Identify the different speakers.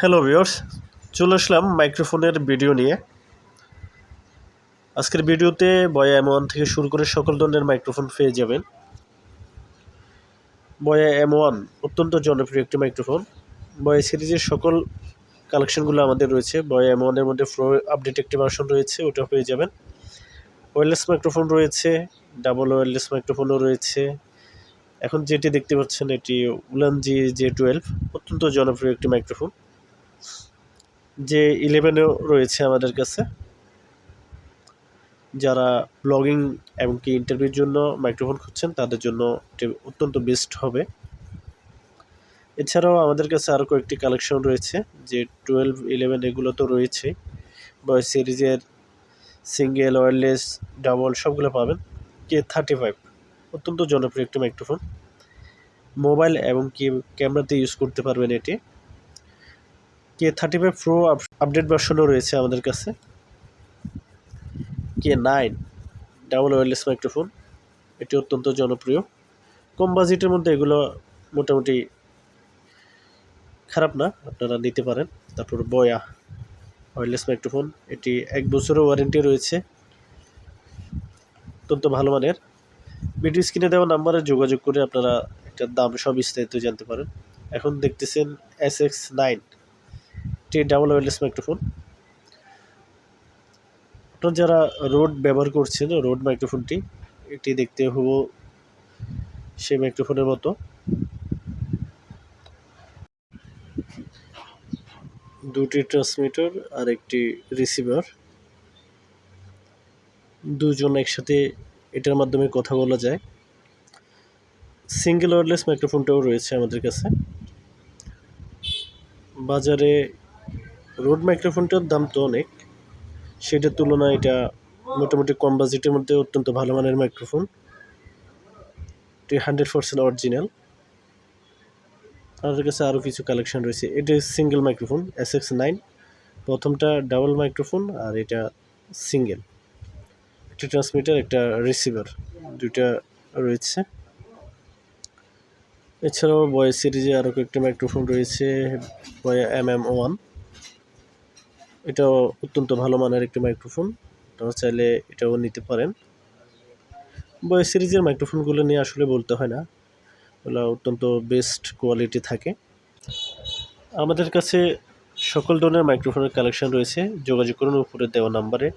Speaker 1: Hello viewers চলে আসলাম মাইক্রোফোনের video নিয়ে। আজকের ভিডিওতে বয়া এম ওয়ান থেকে শুরু করে সকল ধরনের মাইক্রোফোন পেয়ে যাবেন। বয়া এম ওয়ান অত্যন্ত জনপ্রিয় একটি মাইক্রোফোন। বয়া সিরিজের সকল কালেকশনগুলো আমাদের রয়েছে। বয়া এম ওয়ানের মধ্যে ফ্লো আপডেট একটি ভার্সন রয়েছে, ওটা পেয়ে যাবেন। ওয়্যারলেস মাইক্রোফোন রয়েছে ডাবল ওয়্যারলেস মাইক্রোফোনও রয়েছে। এখন যেটি দেখতে পাচ্ছেন, এটি উলান জি জে টুয়েলভ অত্যন্ত জনপ্রিয় একটি মাইক্রোফোন। যে ইলেভেনও রয়েছে আমাদের কাছে। যারা ব্লগিং এমনকি ইন্টারভিউর জন্য মাইক্রোফোন খুঁজছেন, তাদের জন্য এটি অত্যন্ত বেস্ট হবে। এছাড়াও আমাদের কাছে আরও কয়েকটি কালেকশন রয়েছে, যে টুয়েলভ ইলেভেন এগুলো তো রয়েছে। বয় সিরিজের সিঙ্গেল ওয়্যারলেস ডাবল সবগুলো পাবেন। কে থার্টি ফাইভ অত্যন্ত জনপ্রিয় একটি মাইক্রোফোন মোবাইল এবং কি ক্যামেরাতে ইউজ করতে পারবেন এটি। K thirty five pro update ভার্সনও রয়েছে আমাদের কাছে। K nine double wireless microphone এটি অত্যন্ত জনপ্রিয়। কম বাজেটের মধ্যে এগুলো মোটামুটি খারাপ না, আপনারা নিতে পারেন। তারপর বয়া ওয়্যারলেস মাইক্রোফোন এটি এক বছরের ওয়ারেন্টি রয়েছে। অত্যন্ত ভালো মানের। ভিডিও স্ক্রিনে দেওয়া নাম্বারে যোগাযোগ করে আপনারা এটার দাম সব বিস্তারিত জানতে পারেন। এখন দেখতেছেন এস এক্স নাইন এটি ডাবল ওয়্যারলেস মাইক্রোফোন আপনারা যারা রোড ব্যবহার করছেন রোড মাইক্রোফোনটি এটি দেখতে হব সেই মাইক্রোফোনের মতো। দুটি ট্রান্সমিটার আর একটি রিসিভার দুজন একসাথে এটার মাধ্যমে কথা বলা যায়। সিঙ্গেল ওয়ারলেস মাইক্রোফোনটাও রয়েছে আমাদের কাছে। বাজারে রোড মাইক্রোফোনটার দাম তো অনেক। সেটার তুলনায় এটা মোটামুটি কম বাজেটের মধ্যে অত্যন্ত ভালো মানের মাইক্রোফোন। এটি হান্ড্রেড পার্সেন্ট অরিজিনাল। আমাদের কাছে আরও কিছু কালেকশন রয়েছে। এটা single microphone S X nine প্রথমটা ডাবল মাইক্রোফোন আর এটা সিঙ্গেল। একটা ট্রান্সমিটার, একটা রিসিভার দুইটা রয়েছে। এছাড়াও বয় সিরিজে আরও কয়েকটা মাইক্রোফোন রয়েছে বয় এম এম ওয়ান এটাও অত্যন্ত ভালো মানের একটি মাইক্রোফোন আপনারা চাইলে এটাও নিতে পারেন। বয় সিরিজের মাইক্রোফোনগুলো নিয়ে আসলে বলতে হয় না। ওগুলো অত্যন্ত বেস্ট কোয়ালিটি থাকে। আমাদের কাছে সকল ধরনের মাইক্রোফোনের কালেকশন রয়েছে। যোগাযোগ করুন উপরে দেওয়া নাম্বারে